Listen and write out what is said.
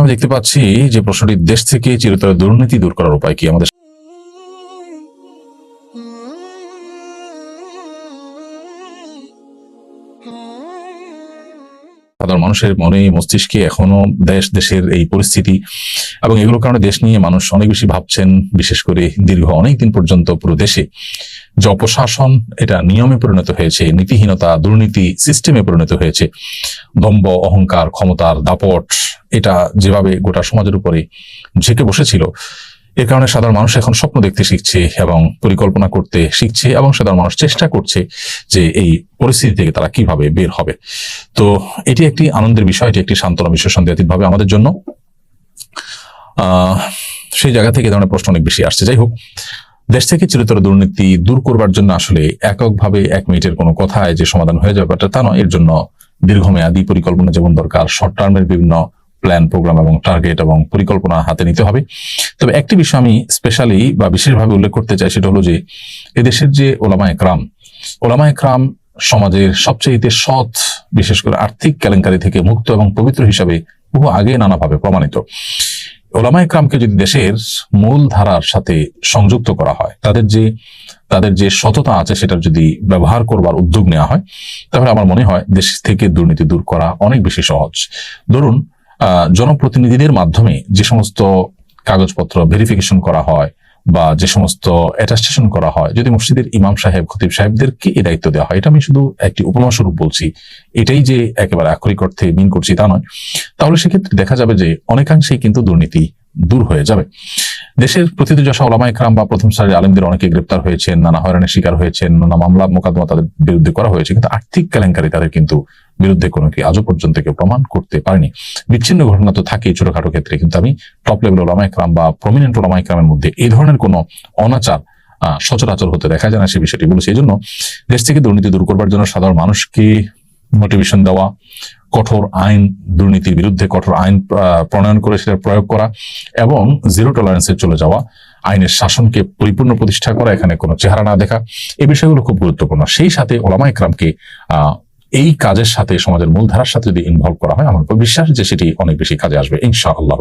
আমরা দেখতে পাচ্ছি যে প্রশ্নটি দেশ থেকে চিরতরে দুর্নীতি দূর করার উপায় কি? আমাদের সাধারণ মানুষের মনে মস্তিষ্কে এখনও দেশ, দেশের এই পরিস্থিতি এবং এগুলোর কারণে দেশ নিয়ে মানুষ অনেক বেশি ভাবছেন, বিশেষ করে দীর্ঘ অনেক দিন পর্যন্ত পুরো দেশে। যে অপশাসন, এটা নিয়মে পরিণত হয়েছে, নীতিহীনতা, দুর্নীতি সিস্টেমে পরিণত হয়েছে। দম্ব অহংকার, ক্ষমতার দাপট, এটা যেভাবে গোটা সমাজের উপরে ঝেঁকে বসেছিল এর কারণে সাধারণ মানুষ এখন স্বপ্ন দেখতে শিখছে এবং পরিকল্পনা করতে শিখছে এবং সাধারণ মানুষ চেষ্টা করছে যে এই পরিস্থিতি থেকে তারা কীভাবে বের হবে। তো এটি একটি আনন্দের বিষয়, এটি একটি সান্ত্বনা বিষয় সন্দেহাতীতভাবে আমাদের জন্য। সেই জায়গা থেকে ধরনের প্রশ্ন অনেক বেশি আসছে। যাই হোক, দেশ থেকে চিরতর দুর্নীতি দূর করবার জন্য আসলে এককভাবে এক মিনিটের কোনো কথায় যে সমাধান হয়ে যাবে ব্যাপারটা তা নয়। এর জন্য দীর্ঘমেয়াদী পরিকল্পনা যেমন দরকার শর্ট টার্মের বিভিন্ন প্ল্যান প্রোগ্রাম এবং টার্গেট এবং পরিকল্পনা হাতে নিতে হবে। তবে একটি বিষয় আমি স্পেশালি বা বিশেষভাবে উল্লেখ করতে চাই, সেটা হলো যে এদেশের যে ওলামা একরাম ওলামা একরাম সমাজের সবচেয়ে সৎ, বিশেষ করে আর্থিক কেলেঙ্কারি থেকে মুক্ত এবং পবিত্র হিসাবে বহু আগে নানাভাবে প্রমাণিত। ওলামা একরামকে যদি দেশের মূল ধারার সাথে সংযুক্ত করা হয়, তাদের যে তাদের যে সততা আছে সেটা যদি ব্যবহার করবার উদ্যোগ নেওয়া হয়, তাহলে আমার মনে হয় দেশ থেকে দুর্নীতি দূর করা অনেক বেশি সহজ। ধরুন জনপ্রতিনিধিদের মাধ্যমে যে সমস্ত কাগজপত্র ভেরিফিকেশন করা হয় বা যে সমস্ত অ্যাটাস্টেশন করা হয়, যদি মসজিদের ইমাম সাহেব, খতিব সাহেবদেরকে এই দায়িত্ব দেওয়া হয়, এটা আমি শুধু একটি উপমা স্বরূপ বলছি, এটাই যে একেবারে আক্ষরিক অর্থে মিন করছি তা নয়, তাহলে সেক্ষেত্রে দেখা যাবে যে অনেকাংশেই কিন্তু দুর্নীতি দূর হয়ে যাবে। দেশের প্রতিদিশা ওলামা একরাম বা প্রথম সারির আলেমদের অনেকে গ্রেপ্তার হয়েছেন, নানা হয়রানির শিকার হয়েছেন, নানা মামলা, মোকদ্দমা তাদের বিরুদ্ধে করা হয়েছে, কিন্তু আর্থিক কেলেঙ্কারি তাদের কিন্তু বিরুদ্ধে কোনো কি আজও পর্যন্ত কেউ প্রমাণ করতে পারেনি। বিচ্ছিন্ন ঘটনা তো থাকেই ছোটখাটো ক্ষেত্রে, কিন্তু আমি টপ লেভেল ওলামা একরাম বা প্রমিনেন্ট ওলামা একরামের মধ্যে এই ধরনের কোনো অনাচার সচরাচর হতে দেখা যায় না সে বিষয়টি বলেছে। এই জন্য দেশ থেকে দুর্নীতি দূর করবার জন্য সাধারণ মানুষকে মোটিভেশন দেওয়া, কঠোর আইন, দুর্নীতির বিরুদ্ধে কঠোর আইন প্রণয়ন করে সেটা প্রয়োগ করা এবং জিরো টলারেন্সে চলে যাওয়া, আইনের শাসনকে পরিপূর্ণ প্রতিষ্ঠা করা, এখানে কোনো চেহারা না দেখা এই বিষয়গুলো খুব গুরুত্বপূর্ণ। সেই সাথে ওলামা ইকরামকে এই কাজের সাথে, সমাজের মূলধারার সাথে যদি ইনভলভ করা হয়, আমার বিশ্বাস যে সেটি অনেক বেশি কাজে আসবে, ইনশাআল্লাহ।